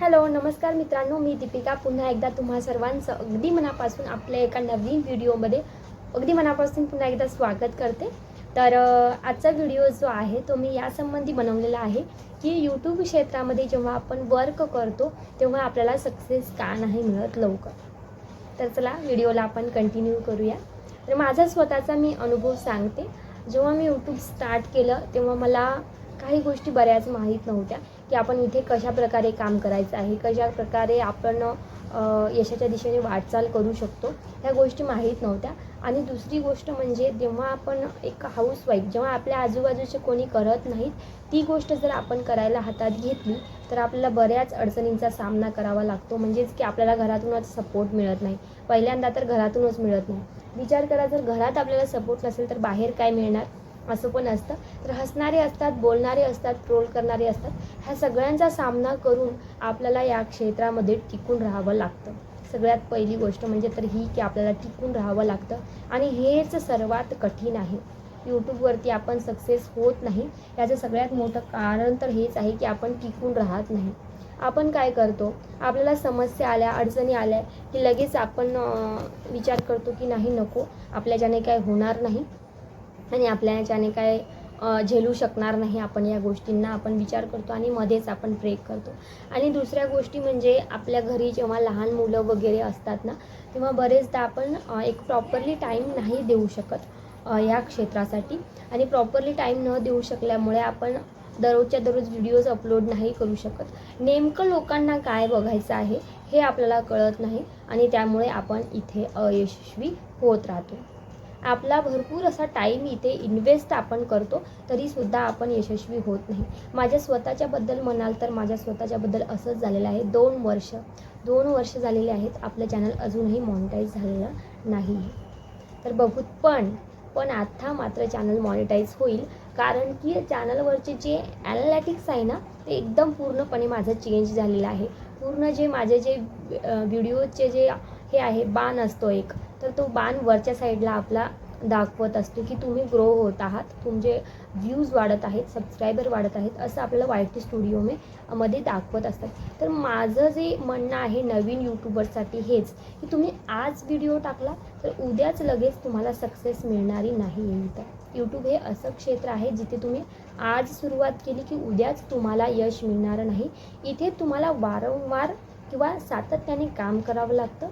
Hello नमस्कार मित्रांनो मी दीपिका. पुन्हा एकदा तुम्हा सर्वांचं अगदी मनापासून आपल्या एका नवीन व्हिडिओमध्ये अगदी मनापासून पुन्हा एकदा स्वागत करते. तर आजचा व्हिडिओ जो आहे तो मी यासंबंधी बनवलेला आहे की यूट्यूब क्षेत्रामध्ये जेव्हा आपण वर्क करतो तेव्हा आपल्याला सक्सेस का नाही मिळत लवकर? तर चला व्हिडिओला आपण कंटिन्यू करूया. तर माझा स्वतःचा मी अनुभव सांगते. जेव्हा मी यूट्यूब स्टार्ट केलं तेव्हा मला काही गोष्टी बऱ्याच माहीत नव्हत्या. की आपण इथे कशा प्रकारे काम करायचं आहे कशा प्रकारे आपण यशाच्या दिशेने वाटचाल करू शकतो ह्या गोष्टी माहीत नव्हत्या. आणि दुसरी गोष्ट म्हणजे जेव्हा आपण एक हाऊसवाईफ जेव्हा आपल्या आजूबाजूचे कोणी करत नाहीत ती गोष्ट जर आपण करायला हातात घेतली तर आपल्याला बऱ्याच अडचणींचा सामना करावा लागतो. म्हणजेच की आपल्याला घरातूनच सपोर्ट मिळत नाही. पहिल्यांदा तर घरातूनच मिळत नाही. विचार करा जर घरात आपल्याला सपोर्ट नसेल तर बाहेर काय मिळणार? असं पण असतं. तर हसणारे असतात बोलणारे असतात ट्रोल करणारे असतात. ह्या सगळ्यांचा सामना करून आपल्याला या क्षेत्रामध्ये टिकून राहावं लागतं. सगळ्यात पहिली गोष्ट म्हणजे तर ही की आपल्याला टिकून राहावं लागतं. आणि हेच सर्वात कठीण आहे. यूट्यूबवरती आपण सक्सेस होत नाही. याचं सगळ्यात मोठं कारण तर हेच आहे की आपण टिकून राहत नाही. आपण काय करतो? आपल्याला समस्या आल्या अडचणी आल्या की लगेच आपण विचार करतो की नाही नको. आपल्याच्याने काय होणार नाही. आणि आपल्या याच्याने काय झेलू शकणार नाही आपण या गोष्टींना. आपण विचार करतो आणि मध्येच आपण ब्रेक करतो. आणि दुसऱ्या गोष्टी म्हणजे आपल्या घरी जेव्हा लहान मुलं वगैरे असतात ना तेव्हा बरेचदा आपण एक प्रॉपरली टाईम नाही देऊ शकत या क्षेत्रासाठी. आणि प्रॉपरली टाईम न देऊ शकल्यामुळे आपण दररोजच्या दररोज व्हिडिओज अपलोड नाही करू शकत. नेमकं लोकांना काय बघायचं आहे हे आपल्याला कळत नाही आणि त्यामुळे आपण इथे अयशस्वी होत राहतो. आपला भरपूर असा टाईम इथे इन्व्हेस्ट आपण करतो तरीसुद्धा आपण यशस्वी होत नाही. माझ्या स्वतःच्याबद्दल म्हणाल तर माझ्या स्वतःच्याबद्दल असंच झालेलं आहे. दोन वर्ष दोन वर्ष झालेले आहेत. आपलं चॅनल अजूनही मॉनिटाईज झालेलं नाही. तर बघूत पण पण आता मात्र चॅनल मॉनिटाईज होईल. कारण की चॅनलवरचे जे ॲनालॅटिक्स आहे ना ते एकदम पूर्णपणे माझं चेंज झालेलं आहे. पूर्ण जे माझे जे व्हिडिओचे जे हे आहे बाण असतो एक. तर तो बाण वरच्या साईडला आपला दाखवत असतो की तुम्ही ग्रो होत आहात तुमचे व्ह्यूज वाढत आहेत सबस्क्रायबर वाढत आहेत असं आपल्याला वाय टी स्टुडिओ मे मध्ये दाखवत असतात. तर माझं जे म्हणणं आहे नवीन यूट्यूबरसाठी हेच की तुम्ही आज व्हिडिओ टाकला तर उद्याच लगेच तुम्हाला सक्सेस मिळणारी नाही इथं. यूट्यूब हे असं क्षेत्र आहे जिथे तुम्ही आज सुरुवात केली की उद्याच तुम्हाला यश मिळणार नाही. इथे तुम्हाला वारंवार किंवा सातत्याने काम करावं लागतं.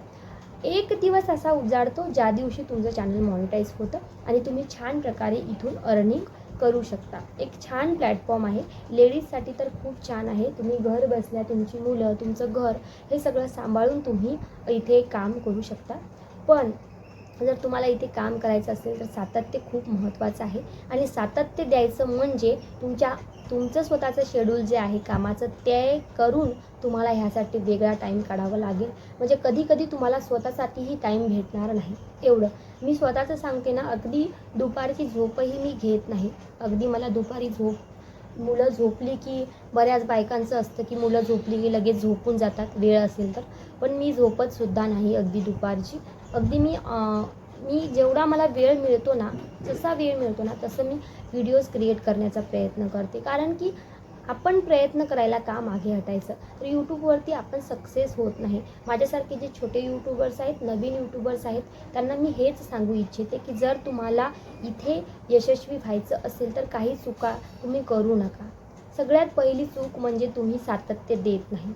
एक दिवस असा उजाडतो ज्या दिवशी तुमचं चॅनल मॉनिटाईज होतं आणि तुम्ही छान प्रकारे इथून अर्निंग करू शकता. एक छान प्लॅटफॉर्म आहे. लेडीजसाठी तर खूप छान आहे. तुम्ही घर बसल्या तुमची मुलं तुमचं घर हे सगळं सांभाळून तुम्ही इथे काम करू शकता. पण जर तुम्हाला इथे काम करायचं असेल तर सातत्य खूप महत्त्वाचं आहे. आणि सातत्य द्यायचं म्हणजे तुमच्या तुमचं स्वतःचं शेड्यूल जे आहे कामाचं ते करून तुम्हाला ह्यासाठी वेगळा टाईम काढावा लागेल. म्हणजे कधी कधी तुम्हाला स्वतःसाठीही टाईम भेटणार नाही. एवढं. मी स्वतःचं सांगते ना अगदी दुपारची झोपही मी घेत नाही. अगदी मला दुपारी झोप मुलं झोपली की बऱ्याच बायकांचं असतं की मुलं झोपली की लगेच झोपून जातात वेळ असेल तर. पण मी झोपतसुद्धा नाही अगदी दुपारची. अगदी मी मी जेवढा मला वेळ मिळतो ना जसा वेळ मिळतो ना तसं मी व्हिडिओज क्रिएट करण्याचा प्रयत्न करते. कारण की आपण प्रयत्न करायला का मागे हटायचं? तर यूट्यूबवरती आपण सक्सेस होत नाही. माझ्यासारखे जे छोटे यूट्यूबर्स आहेत नवीन यूट्यूबर्स आहेत त्यांना मी हेच सांगू इच्छिते की जर तुम्हाला इथे यशस्वी व्हायचं असेल तर काही चुका तुम्ही करू नका. सगळ्यात पहिली चूक म्हणजे तुम्ही सातत्य देत नाही.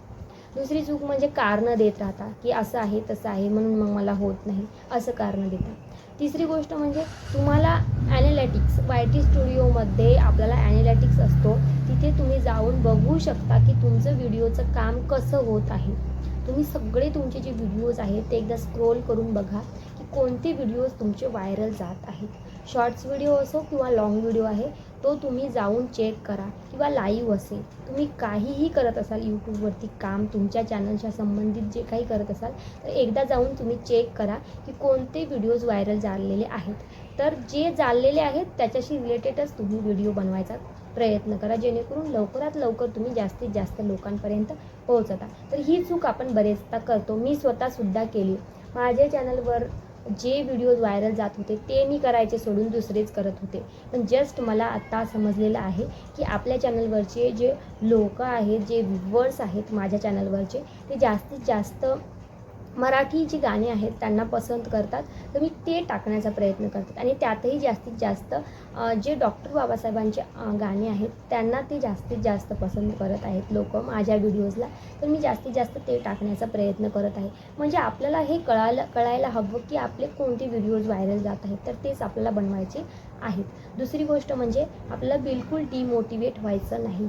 दुसरी चूक म्हणजे कारणं देत राहता की असं आहे तसं आहे म्हणून मग मला होत नाही असं कारणं देता तिसरी गोष्ट म्हणजे तुम्हाला ॲनालॅटिक्स वाय टी स्टुडिओमध्ये आपल्याला ॲनालॅटिक्स असतो तिथे तुम्ही जाऊन बघू शकता की तुमचं व्हिडिओचं काम कसं होत आहे. तुम्ही सगळे तुमचे जे व्हिडिओज आहेत ते एकदा स्क्रोल करून बघा की कोणते व्हिडिओज तुमचे व्हायरल जात आहेत. शॉर्ट्स व्हिडिओ असो किंवा लाँग व्हिडिओ आहे तो तुम्ही जाऊन चेक करा किंवा लाईव्ह असेल. तुम्ही काहीही करत असाल यूट्यूबवरती काम तुमच्या चॅनलच्या संबंधित जे काही करत असाल तर एकदा जाऊन तुम्ही चेक करा की कोणते व्हिडिओज व्हायरल झालेले आहेत. तर जे झालेले आहेत त्याच्याशी रिलेटेडच तुम्ही व्हिडिओ बनवायचा प्रयत्न करा जेणेकरून लवकरात लवकर तुम्ही जास्तीत जास्त लोकांपर्यंत पोहोचता. तर ही चूक आपण बरेचदा करतो. मी स्वतःसुद्धा केली. माझ्या चॅनलवर जे व्हिडिओज व्हायरल जात होते ते मी करायचे सोडून दुसरेच करत होते. पण जस्ट मला आत्ता समजलेलं आहे की आपल्या चॅनलवरचे जे लोक आहेत जे व्ह्युअर्स आहेत माझ्या चॅनलवरचे ते जास्तीत जास्त मराठी जी गाणी आहेत त्यांना पसंत करतात तर मी ते टाकण्याचा प्रयत्न करतात. आणि त्यातही जास्तीत जास्त जे डॉक्टर बाबासाहेबांचे गाणे गाणी आहेत त्यांना ते जास्तीत जास्त पसंत करत आहेत लोक माझ्या व्हिडिओजला. तर मी जास्तीत जास्त ते टाकण्याचा प्रयत्न करत आहे. म्हणजे आपल्याला हे कळायला कळायला हवं की आपले कोणते व्हिडिओज व्हायरल जात आहेत तर तेच आपल्याला बनवायचे आहेत. दुसरी गोष्ट म्हणजे आपल्याला बिलकुल डिमोटिवेट व्हायचं नाही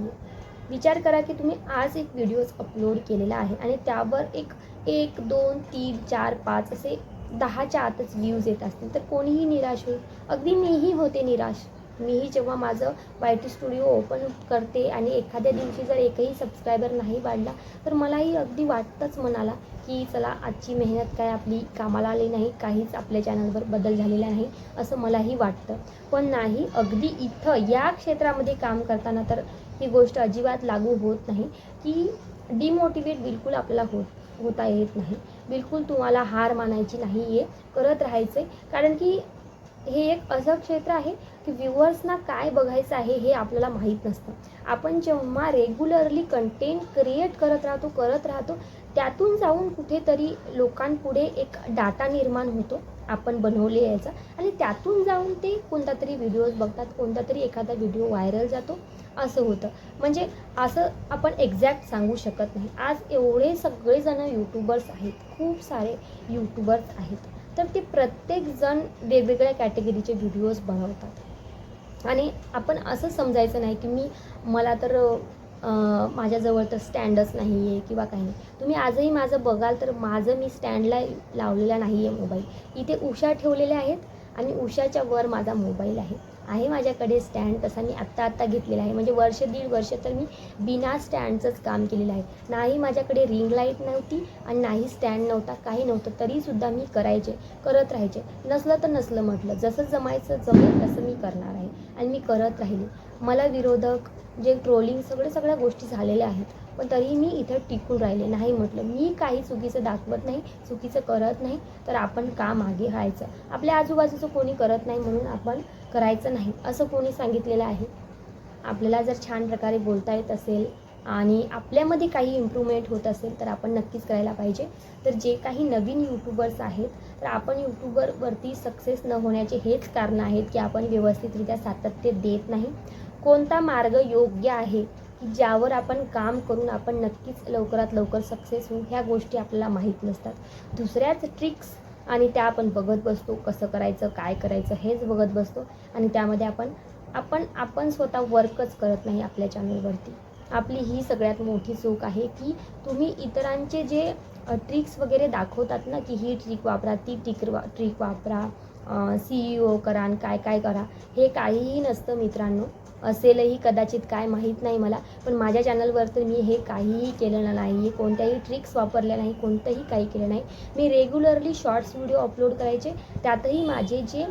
विचार करा की तुम्ही आज एक व्हिडिओज अपलोड केलेला आहे आणि त्यावर एक एक दोन तीन चार पाच असे दहाच्या आतच व्ह्यूज येत असतील. तर कोणीही निराश होईल. अगदी मीही होते निराश. मीही जेव्हा माझं वाय टी स्टुडिओ ओपन करते आणि एखाद्या दिवशी जर एकही सबस्क्रायबर नाही वाढला तर मलाही अगदी वाटतंच मनाला की चला आजची मेहनत काय आपली कामाला आली नाही काहीच आपल्या चॅनलवर बदल झालेला नाही असं मलाही वाटतं. पण नाही अगदी इथं या क्षेत्रामध्ये काम करताना तर ही गोष्ट अजिबात लागू होत नाही. की डिमोटिवेट बिलकुल आपल्याला होत होता येत नाही. बिलकुल तुम्हाला हार मानायची नाही आहे करत राहायचं आहे कारण की हे एक असं क्षेत्र आहे की व्ह्युअर्सना काय बघायचं आहे हे आपल्याला माहीत नसतं. आपण जेव्हा रेग्युलरली कंटेंट क्रिएट करत राहतो करत राहतो त्यातून जाऊन कुठेतरी लोकांपुढे एक डाटा निर्माण होतो. आपण बनवले यायचा आणि त्यातून जाऊन ते कोणता तरी व्हिडिओज बघतात कोणता तरी एखादा व्हिडिओ व्हायरल जातो असं होतं. म्हणजे असं आपण एक्झॅक्ट सांगू शकत नाही. आज एवढे सगळेजणं यूट्यूबर्स आहेत खूप सारे यूट्यूबर्स आहेत. तर ते प्रत्येकजण वेगवेगळ्या कॅटेगरीचे व्हिडिओज बनवतात. आणि आपण असं समजायचं नाही की मी मला तर माझ्याजवळ तर स्टँडच नाही आहे किंवा काही नाही. तुम्ही आजही माझं बघाल तर माझं मी स्टँडला लावलेला नाही आहे मोबाईल इथे उषा ठेवलेल्या आहेत आणि उषाच्या वर माझा मोबाईल आहे. आहे माझ्याकडे स्टँड तसा मी आत्ता आत्ता घेतलेला आहे. म्हणजे वर्ष दीड वर्ष तर मी बिना स्टँडचंच काम केलेलं आहे. नाही माझ्याकडे रिंग लाइट नव्हती आणि नाही स्टँड नव्हता काही नव्हतं तरीसुद्धा मी करायचे करत राहायचे. नसलं तर नसलं म्हटलं. जसं जमायचं जमेल तसं मी करणार आहे. आणि मी करत राहिले. मला विरोधक जे ट्रोलिंग सगळे सगळ्या गोष्टी झालेल्या आहेत. पण तरीही मी इथं टिकून राहिले नाही म्हटलं. मी काही चुकीचं दाखवत नाही चुकीचं करत नाही तर आपण का मागे राहायचं? आपल्या आजूबाजूचं कोणी करत नाही म्हणून आपण करायचं नाही असं कोणी सांगितलेलं आहे? आपल्याला जर छान प्रकारे बोलता येत असेल आणि आपल्यामध्ये काही इम्प्रूव्हमेंट होत असेल तर आपण नक्कीच करायला पाहिजे. तर जे काही नवीन यूट्यूबर्स आहेत तर आपण यूट्यूबरवरती सक्सेस न होण्याचे हेच कारण आहेत की आपण व्यवस्थितरित्या सातत्य देत नाही. कोणता मार्ग योग्य आहे की ज्यावर आपण काम करून आपण नक्कीच लवकरात लवकर सक्सेस होऊ ह्या गोष्टी आपल्याला माहीत नसतात. दुसऱ्याच ट्रिक्स आणि त्या आपण बघत बसतो कसं करायचं काय करायचं हेच बघत बसतो आणि त्यामध्ये आपण आपण आपण स्वतः वर्कच करत नाही आपल्या चॅनलवरती आपली ही सगळ्यात मोठी चूक आहे की तुम्ही इतरांचे जे ट्रिक्स वगैरे दाखवतात ना की ही ट्रिक वापरा ती ट्रिक वा ट्रिक वापरा सी ई ओ करा आणि काय काय करा हे काहीही नसतं मित्रांनो. असेलही कदाचित काय माहीत नाही मला. पण माझ्या चॅनलवर तर मी हे काहीही केलेलं नाही कोणत्याही ट्रिक्स वापरल्या नाही कोणतंही काही केलं नाही. मी रेग्युलरली शॉर्ट्स व्हिडिओ अपलोड करायचे. त्यातही माझे जे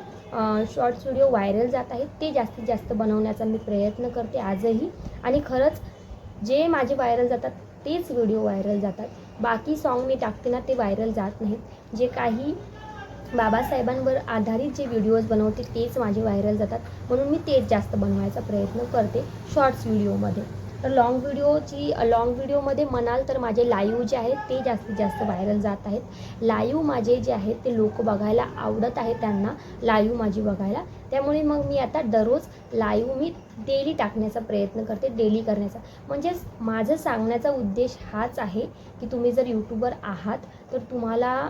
शॉर्ट्स व्हिडिओ व्हायरल जात आहेत ते जास्तीत जास्त बनवण्याचा मी प्रयत्न करते आजही. आणि खरंच जे माझे व्हायरल जातात तेच व्हिडिओ व्हायरल जातात. बाकी सॉन्ग मी टाकते ना ते व्हायरल जात नाहीत. जे काही बाबासाहेबांवर आधारित जे व्हिडिओज बनवते तेच माझे व्हायरल जातात. म्हणून मी तेच जास्त बनवायचा प्रयत्न करते शॉर्ट्स व्हिडिओमध्ये तर लाँग व्हिडिओची लाँग व्हिडिओमध्ये म्हणाल तर माझे लाईव्ह जे आहेत ते जास्तीत जास्त व्हायरल जात आहेत. लाईव्ह माझे जे आहेत ते लोक बघायला आवडत आहे त्यांना लाईव्ह माझी बघायला. त्यामुळे मग मी आता दररोज लाईव्ह मी डेली टाकण्याचा प्रयत्न करते डेली करण्याचा. म्हणजेच माझं सांगण्याचा उद्देश हाच आहे की तुम्ही जर यूट्यूबर आहात तर तुम्हाला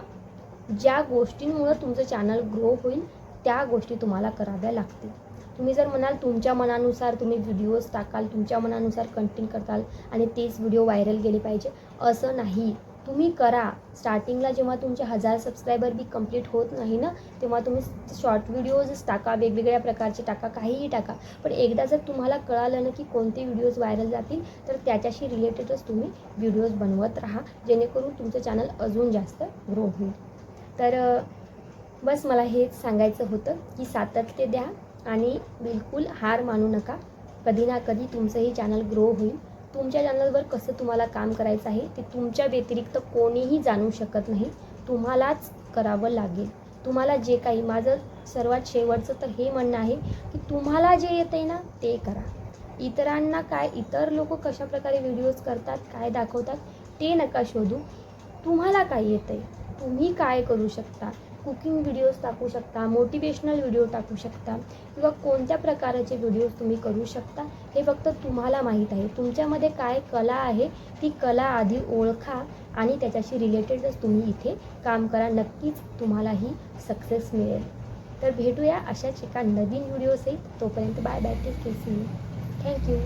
ज्या गोष्टींमुळं तुमचं चॅनल ग्रो होईल त्या गोष्टी तुम्हाला कराव्या लागतील. तुम्ही जर म्हणाल तुमच्या मनानुसार तुम्ही व्हिडिओज टाकाल तुमच्या मनानुसार कंटेंट करताल आणि तेच व्हिडिओ व्हायरल गेले पाहिजे असं नाही. तुम्ही करा. स्टार्टिंगला जेव्हा तुमचे हजार सबस्क्रायबर बी कंप्लीट होत नाही ना तेव्हा तुम्ही शॉर्ट व्हिडिओजच टाका वेगवेगळ्या प्रकारचे टाका काहीही टाका. पण एकदा जर तुम्हाला कळालं ना की कोणते व्हिडिओज व्हायरल जातील तर त्याच्याशी रिलेटेडच तुम्ही व्हिडिओज बनवत राहा जेणेकरून तुमचं चॅनल अजून जास्त ग्रो होईल. तर बस मला हेच सांगायचं होतं की सातत्य द्या आणि बिलकुल हार मानू नका. कधी ना कधी तुमचंही चॅनल ग्रो होईल. तुमच्या चॅनलवर कसं तुम्हाला काम करायचं आहे ते तुमच्या व्यतिरिक्त कोणीही जाणू शकत नाही. तुम्हालाच करावं लागेल. तुम्हाला जे काही माझं सर्वात शेवटचं तर हे म्हणणं आहे की तुम्हाला जे येतं आहे ना ते करा. इतरांना काय इतर लोक कशाप्रकारे व्हिडिओज करतात काय दाखवतात ते नका शोधू. तुम्हाला काय येतं आहे तुम्ही काय करू शकता? कुकिंग व्हिडिओज टाकू शकता मोटिवेशनल व्हिडिओ टाकू शकता किंवा कोणत्या प्रकारचे व्हिडिओज तुम्ही करू शकता हे फक्त तुम्हाला माहीत आहे. तुमच्यामध्ये काय कला आहे ती कला आधी ओळखा आणि त्याच्याशी रिलेटेडच तुम्ही इथे काम करा. नक्कीच तुम्हालाही सक्सेस मिळेल. तर भेटूया अशाच एका नवीन व्हिडिओ सहित. तोपर्यंत bye bye tech KC thank you